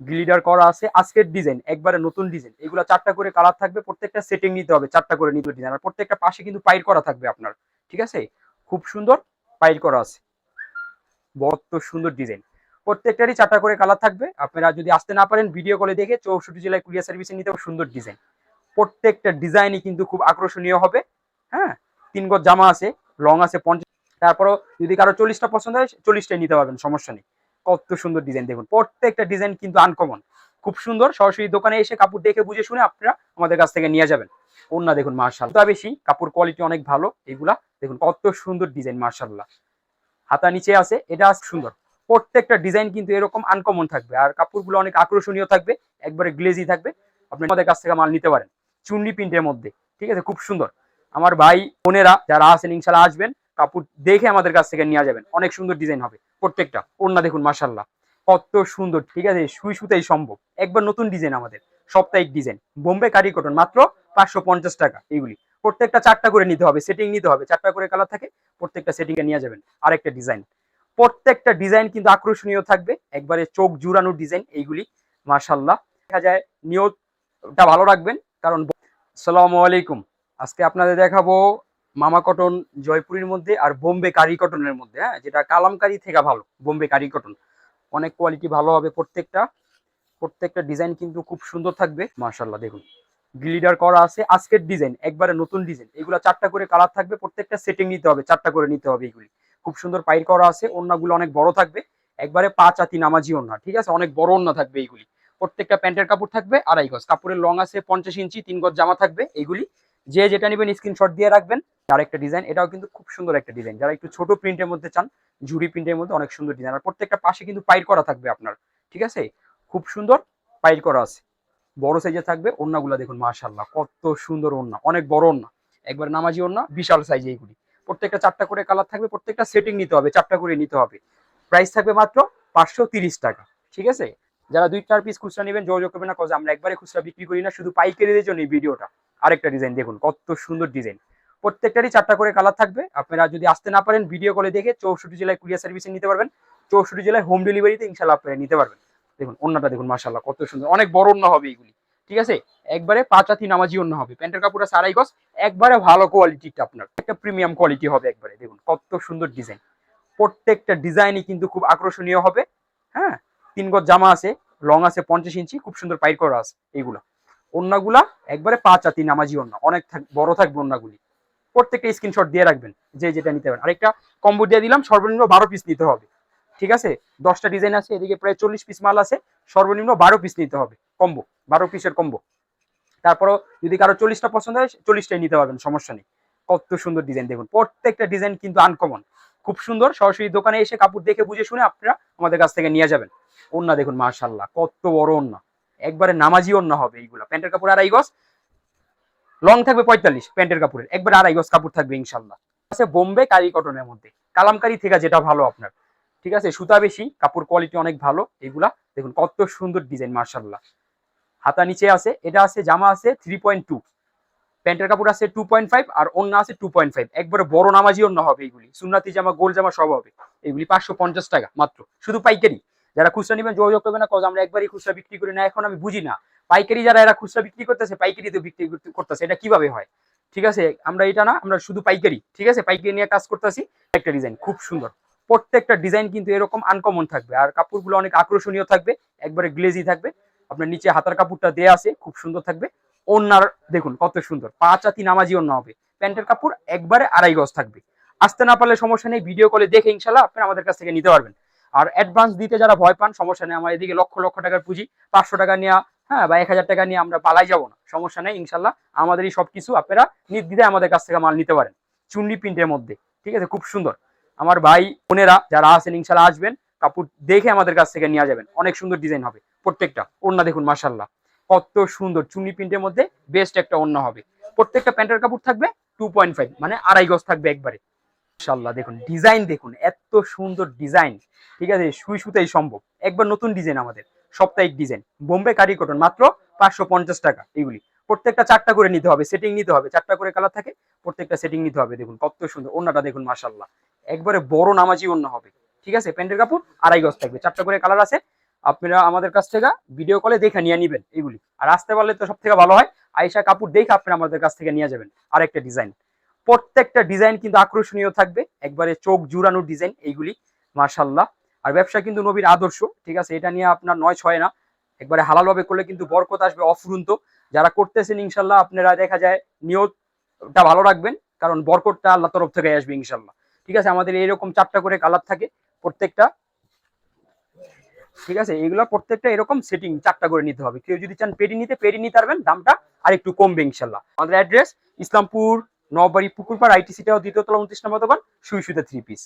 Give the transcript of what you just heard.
গ্লিডার করা আছে, আজকের ডিজাইন একবারে নতুন ডিজাইন এগুলো চারটা করে কালার থাকবে, প্রত্যেকটা সেটিং নিতে হবে, চারটা করে নিতে ডিজাইন আর প্রত্যেকটা পাশে কিন্তু পাইর করা থাকবে আপনার, ঠিক আছে? খুব সুন্দর পাইর করা আছে। বড় সুন্দর ডিজাইন প্রত্যেকটারই চারটা করে কালার থাকবে। আপনারা যদি আসতে না পারেন ভিডিও কলে দেখে চৌষট্টি জেলায় কুরিয়ার সার্ভিসে নিতে সুন্দর ডিজাইন প্রত্যেকটা ডিজাইনই কিন্তু খুব আকর্ষণীয় হবে হ্যাঁ? তিন গজ জামা আছে লং আছে, পঞ্চাশ তারপরও যদি কারও চল্লিশটা পছন্দ হয়, চল্লিশটাই নিতে পারবেন, সমস্যা নেই। কত সুন্দর ডিজাইন দেখুন। প্রত্যেকটা ডিজাইন কিন্তু আনকমন খুব সুন্দর, সরাসরি দোকানে এসে কাপড় দেখে বুঝে শুনে আপনারা আমাদের কাছ থেকে নিয়ে যাবেন। ওন্না দেখুন, মার্শাল। তা বেশি, কাপড় কোয়ালিটি অনেক ভালো, এগুলা দেখুন, কত সুন্দর ডিজাইন মার্শাল্লাহ। হাতা নিচে আছে, এটা সুন্দর। প্রত্যেকটা ডিজাইন কিন্তু এরকম আনকমন থাকবে। আর কাপড়গুলো অনেক আকর্ষণীয় থাকবে, একবারে গ্লেজি থাকবে। আপনি আমাদের কাছ থেকে মাল নিতে পারেন। চুন্নি প্রিন্টের মধ্যে, ঠিক আছে? খুব সুন্দর। আমার ভাই, বোনেরা যারা আছেন, ইনশাল্লাহ আসবেন। কাপড় দেখে আমাদের কাছ থেকে নিয়ে যাবেন। অনেক সুন্দর ডিজাইন হবে প্রত্যেকটা। ওন্না দেখুন মার্শাল্লাহ কত সুন্দর, ঠিক আছে? সুই সুতাই সম্ভব। একবার নতুন ডিজাইন আমাদের। সাপ্তাহিক ডিজাইন বোম্বে কারি কটন মাত্র পাঁচশো পঞ্চাশ টাকা এইগুলি প্রত্যেকটা চারটা করে নিতে হবে সেটিং নিতে হবে। চারটা করে কালার থাকে, প্রত্যেকটা সেটিং এ নিয়ে যাবেন। আরেকটা ডিজাইন প্রত্যেকটা ডিজাইন কিন্তু আকর্ষণীয় থাকবে। একবারে চোখ জুড়ানো ডিজাইন এইগুলি মাশাল্লাহ দেখা যায়, নিয়তটা ভালো রাখবেন, কারণ সালামু আলাইকুম। আজকে আপনাদের দেখাবো মামা কটন, জয়পুরের মধ্যে আর বোম্বে কারি কটনের মধ্যে হ্যাঁ? যেটা কালামকারি থেকে ভালো, বোম্বে কারি কটন। অনেক কোয়ালিটি ভালো হবে প্রত্যেকটা। প্রত্যেকটা ডিজাইন কিন্তু খুব সুন্দর থাকবে। মাশাল্লাহ দেখুন। গ্লিডার করা আছে, আজকের ডিজাইন একবারে নতুন ডিজাইন এগুলো চারটা করে কালার থাকবে, প্রত্যেকটা সেটিং নিতে হবে, চারটা করে নিতে হবে এগুলি। খুব সুন্দর পাইর করা আছে ওন্নাগুলো অনেক বড় থাকবে। একবারে পাঁচ আতি নামাজি ওন্না ঠিক আছে? অনেক বড় ওন্না থাকবে এইগুলি প্রত্যেকটা প্যান্টের কাপড় থাকবে, আড়াই গজ। কাপড়ের লং আছে পঞ্চাশ ইঞ্চি, তিন গজ জামা থাকবে এইগুলি যে যেটা নেবেন স্ক্রিনশট দিয়ে রাখবেন আর একটা ডিজাইন এটাও কিন্তু খুব সুন্দর একটা ডিজাইন যারা একটু ছোট প্রিন্টের মধ্যে চান, ঝুড়ি প্রিন্টের মধ্যে অনেক সুন্দর ডিজাইন আর প্রত্যেকটা পাশে কিন্তু পাইর করা থাকবে আপনার, ঠিক আছে? খুব সুন্দর পাইর করা আছে। বড় সাইজে থাকবে ওন্নাগুলো দেখুন মাশাল্লাহ কত সুন্দর ওন্না অনেক বড় ওন্না একবার নামাজি ওন্না বিশাল সাইজে এইগুলি প্রত্যেকটা চারটা করে কালার থাকবে, প্রত্যেকটা সেটিং নিতে হবে, চারটা করে নিতে হবে। প্রাইস থাকবে মাত্র পাঁচশো টাকা, ঠিক আছে? যারা দুই চার পিস খুচরা নেবেন, যোগাযোগ করবেন না কজ আমরা একবারে খুচরা বিক্রি করি না, শুধু পাইকারিদের জন্য এই ভিডিওটা আরেকটা ডিজাইন দেখুন, কত সুন্দর ডিজাইন প্রত্যেকটারই চারটা করে কালার থাকবে। আপনারা যদি আসতে না পারেন ভিডিও কলে দেখে চৌষট্টি জেলায় কুরিয়ার সার্ভিসে নিতে পারবেন। চৌষট্টি জেলায় হোম ডেলিভারিতে ইনশাল্লাহ আপনারা নিতে পারবেন। দেখুন, অন্যটা দেখুন মাসাল্লাহ কত সুন্দর। অনেক বড় অন্য হবে এইগুলি ঠিক আছে? একবারে পাঁচাতি নামাজি অন্য হবে। প্যান্টের কাপড় আছে আড়াই গজ, একবারে ভালো কোয়ালিটিটা আপনার। একটা প্রিমিয়াম কোয়ালিটি হবে একবারে, দেখুন, কত সুন্দর ডিজাইন প্রত্যেকটা ডিজাইনই কিন্তু খুব আকর্ষণীয় হবে। হ্যাঁ? তিন গজ জামা আছে লং আছে পঞ্চাশ ইঞ্চি, খুব সুন্দর পাইর করা আছে এইগুলা অন্যগুলা একবারে পাঁচ আতি নামাজি অন্য অনেক বড় থাকবে অন্যগুলি প্রত্যেকটা স্ক্রিনশট দিয়ে রাখবেন, যে যেটা নিতে পারেন। আরেকটা কম্বো দিয়ে দিলাম, সর্বনিম্ন বারো পিস নিতে হবে। ঠিক আছে? দশটা ডিজাইন আছে, এদিকে প্রায় চল্লিশ পিস মাল আছে, সর্বনিম্ন বারো পিস নিতে হবে। কম্বো বারো পিসের কম্বো তারপরও যদি কারও চল্লিশটা পছন্দ হয়, চল্লিশটাই নিতে পারবেন, সমস্যা নেই। কত সুন্দর ডিজাইন দেখুন। প্রত্যেকটা ডিজাইন কিন্তু আনকমন খুব সুন্দর, সরাসরি দোকানে এসে কাপড় দেখে বুঝে শুনে আপনারা আমাদের কাছ থেকে নিয়ে যাবেন। ওন্না দেখুন মার্শাল্লাহ কত বড় ওন্না একবারে নামাজি ওন্না হবে এইগুলা। প্যান্টের কাপড় আড়াই গজ লং থাকবে পঁয়তাল্লিশ প্যান্টের কাপড়ের। একবার আড়াই গজ কাপড় থাকবে ইনশাল্লাহ। আছে, বোম্বে কারি কটনের মধ্যে। কালামকারি থেকে যেটা ভালো আপনার। ঠিক আছে, সুতা বেশি, কাপড় কোয়ালিটি অনেক ভালো এগুলা দেখুন কত সুন্দর ডিজাইন মার্শাল্লাহ হাতা নিচে আছে, এটা আছে, জামা আছে থ্রি পয়েন্ট টু প্যান্টের কাপড় আছে টু পয়েন্ট ফাইভ আর অন্য আছে টু পয়েন্ট ফাইভ একবারে বড় নামাজি অন্য হবে এইগুলি। সুন্নাতি জামা, গোল জামা সব হবে। এগুলি পাঁচশো পঞ্চাশ টাকা মাত্র। শুধু পাইকারি। যারা খুচরা নেবেন, যোগাযোগ করবে না, কজ আমরা একবারই খুচরা বিক্রি করি না, এখন আমি বুঝি না। পাইকারি যারা এরা খুচরা বিক্রি করতেছে পাইকারিতে বিক্রি করতেছে। এটা কীভাবে হয়? ঠিক আছে, আমরা এটা না, আমরা শুধু পাইকারি। ঠিক আছে, পাইকারি নিয়ে কাজ করতেছি। একটা ডিজাইন, খুব সুন্দর। প্রত্যেকটা ডিজাইন কিন্তু এরকম আনকমন থাকবে। আর কাপড়গুলো অনেক আকর্ষণীয় থাকবে, একবারে গ্লেজি থাকবে। আপনার নিচে হাতার কাপড়টা দেয়া আছে, খুব সুন্দর থাকবে। ওনার দেখুন কত সুন্দর। পাঁচ আতি নামাজি অন্য হবে। প্যান্টের কাপড় একবারে আড়াই গজ থাকবে। আসতে না পারলে সমস্যা নেই ভিডিও কলে দেখে ইনশাল্লাহ আপনারা আমাদের কাছ থেকে নিতে পারবেন। আর অ্যাডভান্স দিতে যারা ভয় পান, সমস্যা নেই, আমার এদিকে লক্ষ লক্ষ টাকার পুঁজি, পাঁচশো টাকা নেওয়া হ্যাঁ বা এক হাজার টাকা নিয়ে আমরা পালাই যাব না, সমস্যা নেই, ইনশাল্লাহ আমাদেরই সবকিছু আপনারা নির্দ্বিধায় আমাদের কাছ থেকে মাল নিতে পারেন চুন্নি প্রিন্টের মধ্যে, ঠিক আছে, খুব সুন্দর। আমার ভাই, বোনেরা যারা আছেন, ইনশাল্লাহ আসবেন, কাপড় দেখে আমাদের কাছ থেকে নিয়ে যাবেন, অনেক সুন্দর ডিজাইন হবে, প্রত্যেকটা ওন্না দেখুন মাসাল্লাহ কত সুন্দর চুন্নি প্রিন্টের মধ্যে বেস্ট একটা ওন্না হবে, প্রত্যেকটা প্যান্টের কাপড় থাকবে টু পয়েন্ট ফাইভ মানে আড়াই গজ থাকবে একবারে মাশাল্লাহ দেখুন, ডিজাইন দেখুন, এত সুন্দর ডিজাইন, ঠিক আছে? সুই সুতাই সম্ভব। একবার নতুন ডিজাইন আমাদের, সাপ্তাহিক ডিজাইন। বোম্বে কারি কটন, মাত্র পাঁচশো পঞ্চাশ টাকা এগুলি। প্রত্যেকটা চারটা করে নিতে হবে সেটিং নিতে হবে, চারটা করে কালার থাকে, প্রত্যেকটা সেটিং নিতে হবে, দেখুন, কত সুন্দর ওন্নাটা দেখুন মাশাল্লাহ একবারে বড় নামাজি অন্য হবে, ঠিক আছে? প্যান্টের কাপড়, আড়াই গজ থাকবে, চারটা করে কালার আছে। আপনারা আমাদের কাছ থেকে ভিডিও কলে দেখে নিয়ে নিবেন এগুলি। আর আসতে পারলে তো সব থেকে ভালো হয় আয়সা কাপড় দেখে আপনারা আমাদের কাছ থেকে নিয়ে যাবেন আর একটা ডিজাইন। প্রত্যেকটা ডিজাইন কিন্তু আকর্ষণীয় থাকবে। একবারে চোখ জুড়ানো ডিজাইন এইগুলি মার্শাল্লাহ আর ব্যবসা কিন্তু নবীর আদর্শ, ঠিক আছে? এটা নিয়ে আপনার নয় ছয় না। একবারে হালালভাবে করলে কিন্তু বরকত আসবে অফুরন্ত। যারা করতেছেন ইনশাল্লাহ আপনারা দেখা যায় নিয়তটা ভালো রাখবেন, কারণ বরকতটা আল্লাহ তরফ থেকে আসবে ইনশাল্লাহ ঠিক আছে? আমাদের এরকম চারটা করে কালার থাকে, প্রত্যেকটা। ঠিক আছে? এগুলো প্রত্যেকটা এরকম সেটিং চারটা করে নিতে হবে। কেউ যদি চান পেডি নিতে পেডি নিতে পারবেন, দামটা আর একটু কমবে ইনশাল্লাহ আমাদের অ্যাড্রেস, ইসলামপুর নবাড়ি পুকুরপাড় আইটিসিটাও দ্বিতীয় তলা উনত্রিশ নম্বর দোকান সুই সুতে থ্রি পিস